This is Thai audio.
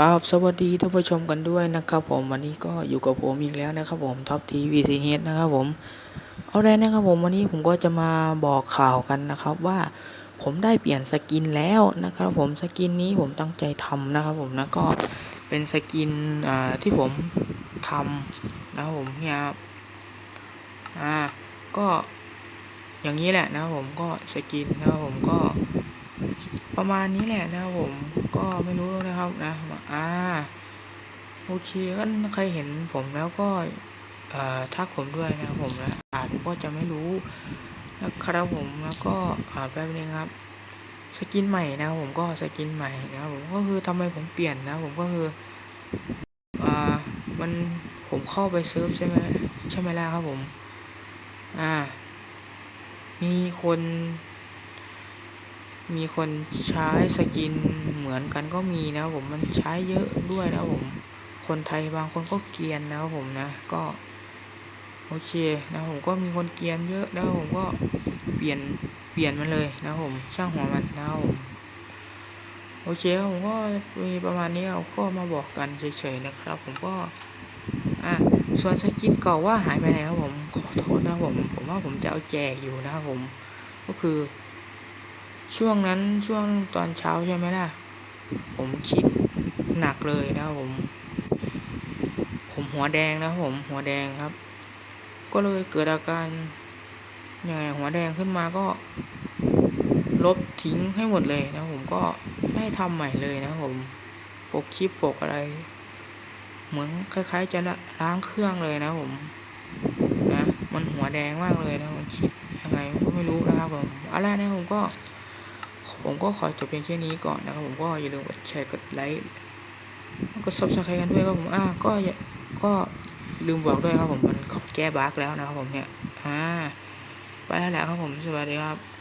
กราบสวัสดีท่านผู้ชมกันด้วยนะครับผมวันนี้ก็อยู่กับผมอีกแล้วนะครับผมท็อปทีวีซีเฮดนะครับผมเอาเลยนะครับผมวันนี้ผมก็จะมาบอกข่าวกันนะครับว่าผมได้เปลี่ยนสกินแล้วนะครับผมสกินนี้ผมตั้งใจทำนะครับผมนะก็เป็นสกินที่ผมทำนะครับผมเนี่ยอ่าก็อย่างนี้แหละนะครับผมก็สกินนะครับผมก็ ประมาณนี้แหละนะครับผม ก็ไม่รู้นะครับนะอ่าโอเคก็ใครเห็นผมแล้วก็เอ่อทักผมด้วยนะครับผมนะอาจก็จะไม่รู้นะครับผมแล้วก็อ่าแป๊บนึงครับ สกินใหม่นะผมก็สกินใหม่นะครับผมก็คือทำไมผมเปลี่ยนนะ ผมก็คืออ่ามันผมเข้าไปเซิร์ฟใช่ไหมใช่ไหมล่ะครับผม อ่า มีคน มีคนใช้สกินเหมือนกันก็มีนะครับผมมันใช้เยอะด้วยนะครับผม คนไทยบางคนก็เกียนนะครับผมนะก็โอเคนะผมก็มีคนเกียนเยอะนะครับผมก็เปลี่ยนเปลี่ยนมันเลยนะผมช่างหัวมันนะผมโอเคผมก็มีประมาณนี้เราก็มาบอกกันเฉยๆนะครับ ผมก็อะส่วนสกินเก่าว่าหายไปไหนครับผมขอโทษนะผมผมว่าผมจะเอาแจกอยู่นะครับผม ก็คือ ช่วงนั้นช่วงตอนเช้าใช่ไหมล่ะ ผมคิดหนักเลยนะผม ผมหัวแดงนะผมหัวแดงครับ ก็เลยเกิดอาการยังไงหัวแดงขึ้นมาก็ ลบทิ้งให้หมดเลยนะผมก็ได้ทำใหม่เลยนะผมปกคลิปปกอะไร เหมือนคล้าย ๆ จะล้างเครื่องเลยนะผมนะมันหัวแดงมากเลยนะผมคิดยังไงก็ไม่รู้นะครับผมอะไรนะผมก็ ผมก็ขอจบเพียงแค่นี้ก่อนนะครับผมก็อย่าลืมกดแชร์กดไลค์กดซับสไครต์กันด้วยครับผมอ่าก็อย่าก็ลืมบอกด้วยครับผมมันขอแก้บั๊กแล้วนะครับผมเนี่ยอ่าไปแล้วแหละครับผมสวัสดีครับ